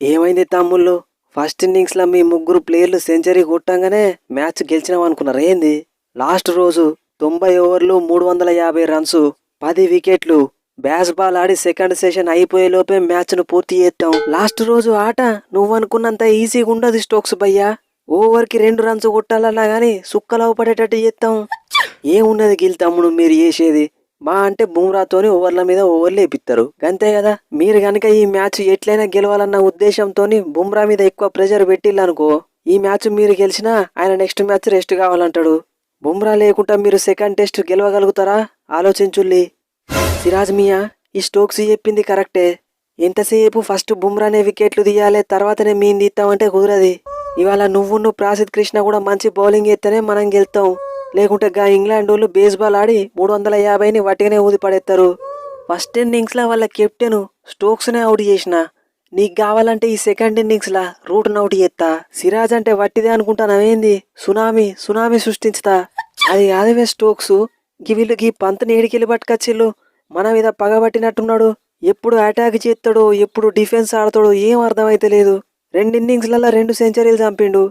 ఏమైంది తమ్ముళ్ళు? ఫస్ట్ ఇన్నింగ్స్లో మీ ముగ్గురు ప్లేయర్లు సెంచరీ కొట్టంగానే మ్యాచ్ గెలిచినాం అనుకున్నారు? ఏంది? లాస్ట్ రోజు తొంభై ఓవర్లు మూడు వందల యాభై రన్స్ పది వికెట్లు బ్యాస్ బాల్ ఆడి సెకండ్ సెషన్ అయిపోయే లోపే మ్యాచ్ను పూర్తి చేస్తాం లాస్ట్ రోజు ఆట నువ్వు అనుకున్నంత ఈజీగా ఉండదు స్టోక్స్ భయ్యా. ఓవర్కి రెండు రన్స్ కొట్టాలన్నా కానీ సుక్కలవ పడేటట్టు చేస్తాం ఏమున్నది గిల్ తమ్ముడు మీరు చేసేది? మా అంటే బుమ్రాతోని ఓవర్ల మీద ఓవర్లు వేపిస్తారు అంతే కదా మీరు గనక ఈ మ్యాచ్ ఎట్లయినా గెలవాలన్న ఉద్దేశంతోని బుమ్రా మీద ఎక్కువ ప్రెషర్ పెట్టిల్లనుకో ఈ మ్యాచ్ మీరు గెలిచినా ఆయన నెక్స్ట్ మ్యాచ్ రెస్ట్ కావాలంటాడు. బుమ్రా లేకుండా మీరు సెకండ్ టెస్ట్ గెలవగలుగుతారా? ఆలోచించుల్లి. సిరాజ్ మియా ఈ స్టోక్స్ చెప్పింది కరెక్టే. ఎంతసేపు ఫస్ట్ బుమ్రానే వికెట్లు తీయాలి తర్వాతనే మీన్ తీస్తామంటే కుదరది. ఇవాళ నువ్వు నువ్వు ప్రాసిద్ కృష్ణ కూడా మంచి బౌలింగ్ ఎత్తేనే మనం గెలుతాం లేకుంటే గా ఇంగ్లాండ్ వాళ్ళు బేస్బాల్ ఆడి మూడు వందల యాభైని వట్టిగానే ఊది పడేస్తారు ఫస్ట్ ఇన్నింగ్స్లో వాళ్ళ కెప్టెన్ స్టోక్స్నే అవుట్ చేసిన. నీకు కావాలంటే ఈ సెకండ్ ఇన్నింగ్స్లా రూట్ను అవుట్ చేస్తా సిరాజ్ అంటే వట్టిదే అనుకుంటానవేంది సునామీ సునామీ సృష్టించుతా. అది కాదవే స్టోక్స్ గి వీళ్ళు గీ పంతని ఏడికెళ్ళి పట్టుకొచ్చిళ్ళు. మన మీద పగబట్టినట్టున్నాడు ఎప్పుడు అటాక్ చేస్తాడో ఎప్పుడు డిఫెన్స్ ఆడతాడో ఏం అర్థమైతే లేదు రెండు ఇన్నింగ్స్లలో రెండు సెంచరీలు చంపిండు.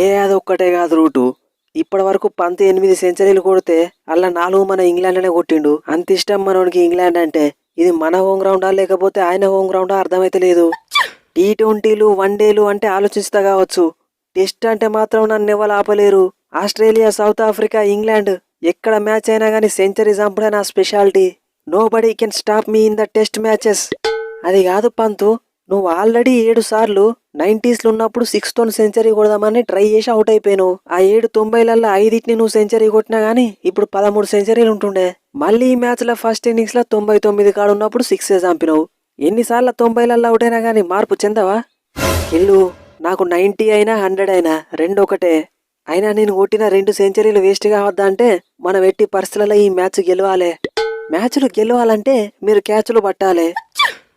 ఏ అదొక్కటే కాదు రూటు ఇప్పటి వరకు పంత్ ఎనిమిది సెంచరీలు కొడితే అలా నాలుగు మన ఇంగ్లాండ్నే కొట్టిండు. అంత ఇష్టం మనోడికి ఇంగ్లాండ్ అంటే ఇది మన హోమ్ గ్రౌండా లేకపోతే ఆయన హోమ్ గ్రౌండా అర్థమైతే లేదు. టీ ట్వంటీలు వన్ డేలు అంటే ఆలోచిస్తా కావచ్చు. టెస్ట్ అంటే మాత్రం నన్ను ఎవరు ఆపలేరు. ఆస్ట్రేలియా సౌత్ ఆఫ్రికా ఇంగ్లాండ్ ఎక్కడ మ్యాచ్ అయినా కానీ సెంచరీ చంపడే నా speciality. Nobody can stop me in the test matches అది కాదు పంతు నువ్వు ఆల్రెడీ ఏడు సార్లు నైంటీస్లో ఉన్నప్పుడు సిక్స్ తోని సెంచరీ కొడదామని ట్రై చేసి అవుట్ అయిపోయాను. ఆ ఏడు తొంభైలలో ఐదింటిని నువ్వు సెంచరీ కొట్టినా కానీ ఇప్పుడు పదమూడు సెంచరీలు ఉంటుండే. మళ్ళీ ఈ మ్యాచ్లో ఫస్ట్ ఇన్నింగ్స్లో తొంభై తొమ్మిది కాడు ఉన్నప్పుడు సిక్స్ చంపినావు. ఎన్నిసార్లు తొంభైలలో అవుట్ అయినా కానీ మార్పు చెందవా? ఇల్లు నాకు నైంటీ అయినా హండ్రెడ్ అయినా రెండు ఒకటే. అయినా నేను కొట్టిన రెండు సెంచరీలు వేస్ట్ కావద్దా అంటే మనం ఎట్టి పరిస్థితులలో ఈ మ్యాచ్ గెలవాలి. మ్యాచ్లు గెలవాలంటే మీరు క్యాచ్లు పట్టాలి.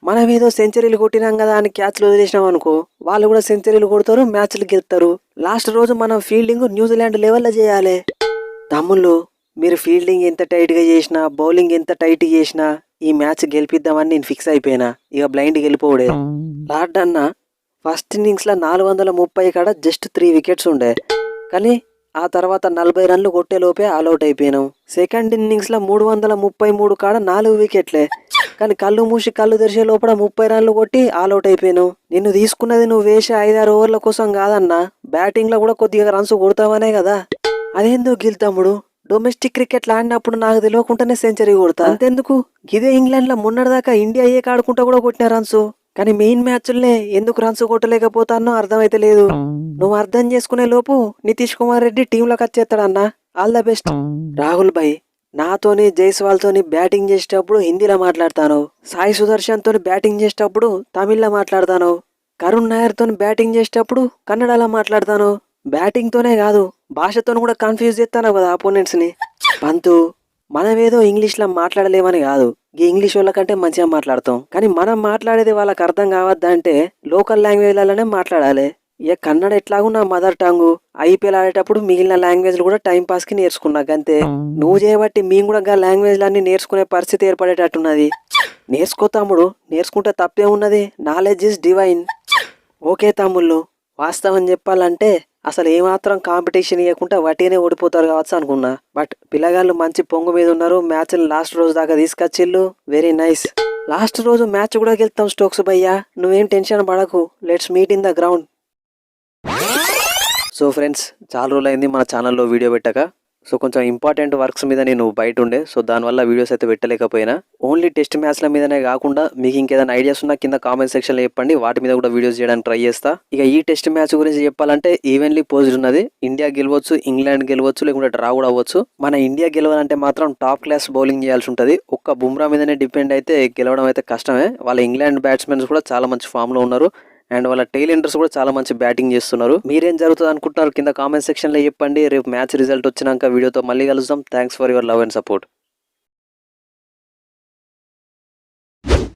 మనం ఏదో సెంచరీలు కొట్టినాం కదా అని క్యాచ్లు వదిలేసినాం అనుకో వాళ్ళు కూడా సెంచరీలు కొడతారు మ్యాచ్లు గెలుతారు లాస్ట్ రోజు మనం ఫీల్డింగ్ న్యూజిలాండ్ లెవెల్లో చేయాలి. తమ్ముళ్ళు మీరు ఫీల్డింగ్ ఎంత టైట్గా చేసినా బౌలింగ్ ఎంత టైట్ చేసినా ఈ మ్యాచ్ గెలిపిద్దామని నేను ఫిక్స్ అయిపోయినా. ఇక బ్లైండ్ గెలిపోవడే. లార్డ్ అన్న ఫస్ట్ ఇన్నింగ్స్లో నాలుగు వందల ముప్పై కాడ జస్ట్ త్రీ వికెట్స్ ఉండే. కానీ ఆ తర్వాత నలభై రన్లు కొట్టేలోపే ఆల్అౌట్ అయిపోయినాం. సెకండ్ ఇన్నింగ్స్లో మూడు వందల ముప్పై మూడు కాడ నాలుగు వికెట్లే. కానీ కళ్ళు మూసి కళ్ళు తెరిచే లోపల ముప్పై రన్లు కొట్టి ఆల్అౌట్ అయిపోయాను నిన్ను తీసుకున్నది నువ్వు వేసే ఐదారు ఓవర్ల కోసం కాదన్నా. బ్యాటింగ్లో కూడా కొద్దిగా రన్స్ కొడతావనే కదా. అదేందో గిల్ తమ్ముడు. డొమెస్టిక్ క్రికెట్ ఆడినప్పుడు నాకు తెలియకుండానే సెంచరీ కొడతా. అంతెందుకు? ఇదే ఇంగ్లాండ్లో మొన్నటిదాకా ఇండియా ఏ ఆడుకుంటా కూడా కొట్టిన రన్స్ కానీ మెయిన్ మ్యాచ్లనే ఎందుకు రన్స్ కొట్టలేకపోతానో అర్థమైతే లేదు. నువ్వు అర్థం చేసుకునే లోపు నితీష్ కుమార్ రెడ్డి టీంలోకి వచ్చేస్తాడన్నా. All the best. రాహుల్ భాయ్ నాతోని జైస్వాల్తోని బ్యాటింగ్ చేసేటప్పుడు హిందీలో మాట్లాడతాను. సాయి సుదర్శన్తో బ్యాటింగ్ చేసేటప్పుడు తమిళ్ళో మాట్లాడతాను. కరుణ్ నాయర్తో బ్యాటింగ్ చేసేటప్పుడు కన్నడలో మాట్లాడతాను. బ్యాటింగ్తోనే కాదు భాషతోని కూడా కన్ఫ్యూజ్ చేస్తాను కదా అపోనెంట్స్ని పంతు మనమేదో ఇంగ్లీష్లో మాట్లాడలేమని కాదు. ఈ ఇంగ్లీష్ వాళ్ళ కంటే మంచిగా మాట్లాడతాం. కానీ మనం మాట్లాడేది వాళ్ళకి అర్థం కావద్దంటే లోకల్ లాంగ్వేజ్లలోనే మాట్లాడాలి. ఇక కన్నడ ఎట్లాగూ నా మదర్ టంగ్ ఐపీఎల్ ఆడేటప్పుడు మిగిలిన లాంగ్వేజ్లు కూడా టైం పాస్కి నేర్చుకున్నా అంతే నువ్వు చేయబట్టి మేము కూడా గా లాంగ్వేజ్లన్నీ నేర్చుకునే పరిస్థితి ఏర్పడేటట్టున్నది. నేర్చుకో తమ్ముడు నేర్చుకుంటే తప్పే ఉన్నది. నాలెడ్జ్ ఇస్ డివైన్ ఓకే తమ్ముళ్ళు వాస్తవం చెప్పాలంటే అసలు ఏమాత్రం కాంపిటీషన్ ఇవ్వకుండా వట్టిగానే ఓడిపోతారు కావచ్చు అనుకున్నా. బట్ పిల్లగాళ్ళు మంచి పొంగు మీద ఉన్నారు మ్యాచ్ లాస్ట్ రోజు దాకా తీసుకొచ్చిళ్ళు. వెరీ నైస్ లాస్ట్ రోజు మ్యాచ్ కూడా గెలుతాం స్టోక్స్ భయ్యా. నువ్వేం టెన్షన్ పడకు. Let's meet in the ground so friends చాలా రోజులైంది మన ఛానల్లో వీడియో పెట్టక. సో కొంచెం ఇంపార్టెంట్ వర్క్స్ మీద నేను బయట ఉండే సో దానివల్ల వీడియోస్ అయితే పెట్టలేకపోయినా. ఓన్లీ టెస్ట్ మ్యాచ్ల మీదనే కాకుండా మీకు ఇంకేదైనా ఐడియాస్ ఉన్నా కింద కామెంట్ సెక్షన్లో చెప్పండి. వాటి మీద కూడా వీడియోస్ చేయడానికి ట్రై చేస్తా. ఇక ఈ టెస్ట్ మ్యాచ్ గురించి చెప్పాలంటే ఈవెన్లీ పోజ్డ్ ఉన్నది. ఇండియా గెలవచ్చు ఇంగ్లాండ్ గెలవచ్చు లేకుంటే డ్రా కూడా అవ్వచ్చు. మన ఇండియా గెలవాలంటే మాత్రం టాప్ క్లాస్ బౌలింగ్ చేయాల్సి ఉంటుంది. ఒక్క బుమ్రా మీదనే డిపెండ్ అయితే గెలవడం అయితే కష్టమే. వాళ్ళ ఇంగ్లాండ్ బ్యాట్స్మెన్స్ కూడా చాలా మంచి ఫామ్లో ఉన్నారు. అండ్ వాళ్ళ టైల్ కూడా చాలా మంచి బ్యాటింగ్ చేస్తున్నారు. మీరేం జరుగుతుంది అనుకుంటున్నారు? కింద కామెంట్ సెక్షన్లో చెప్పండి. రేపు మ్యాచ్ రిజల్ట్ వచ్చినాక వీడియోతో మళ్ళీ కలుద్దాం. Thanks for your love and support.